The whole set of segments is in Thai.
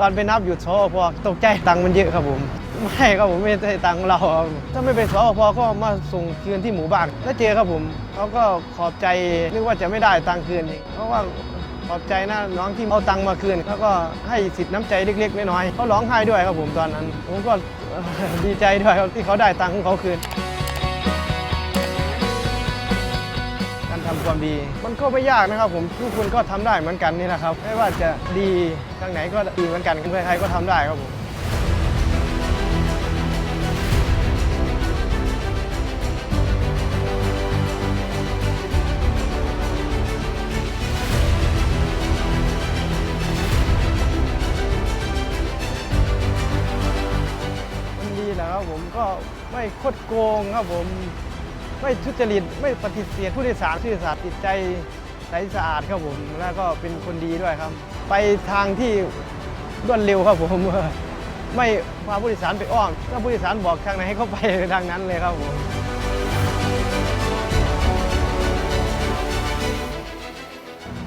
ตอนไปนับอยู่สอพอตกใจตังค์มันเยอะครับผมไม่ครับผมไม่ใช่ตังค์เราครับถ้าไม่เป็นสอพอก็มาส่งคืนที่หมู่บ้านแล้วเจอครับผมเขาก็ขอบใจนึกว่าจะไม่ได้ตังค์คืนอีกเพราะว่าขอบใจนะน้องที่เอาตังค์มาคืนเขาก็ให้สิทธิ์น้ำใจเล็ก ๆ น้อยๆเขาร้องไห้ด้วยครับผมตอนนั้น ผมก็ดีใจด้วยที่เขาได้ตังค์ของเขาคืน ความดี มันก็ไม่ยากนะครับผมทุกคนก็ทำได้เหมือนกันนี่แหละครับ ไม่ว่าจะดีทางไหนก็ดีเหมือนกันใครๆก็ทำได้ครับผมมันดีแหล้วครับผมก็ไม่คดโกงครับผม ไม่ทุจริตไม่ปฏิเสธผู้โดยสารซื่อสัตย์จิตใจใสสะอาดครับผมแล้วก็เป็นคนดีด้วยครับ ไปทางที่รวดเร็วครับผมไม่พาผู้โดยสารไปอ้อมถ้าผู้โดยสารบอกทางไหนให้เขาไปทางนั้นเลยครับผม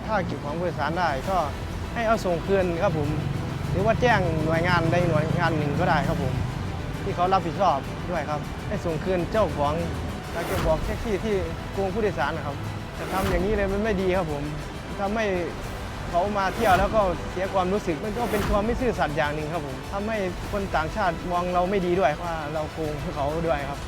ถ้าเก็บของผู้โดยสารได้ก็ให้เอาส่งคืนครับผมหรือว่าแจ้งหน่วยงานใดหน่วยงานหนึ่งก็ได้ครับผม ที่เขารับผิดชอบด้วยครับ ให้ส่งคืนเจ้าของ อยากจะบอกแท็กซี่ที่โกงผู้โดยสารนะครับจะทำอย่างนี้เลยมันไม่ดีครับผมทำให้เขามาเที่ยวแล้วก็เสียความรู้สึกมันก็เป็นความไม่ซื่อสัตย์อย่างหนึ่งครับผมทำให้คนต่างชาติมองเราไม่ดีด้วยว่าเราโกงเขาด้วยครับ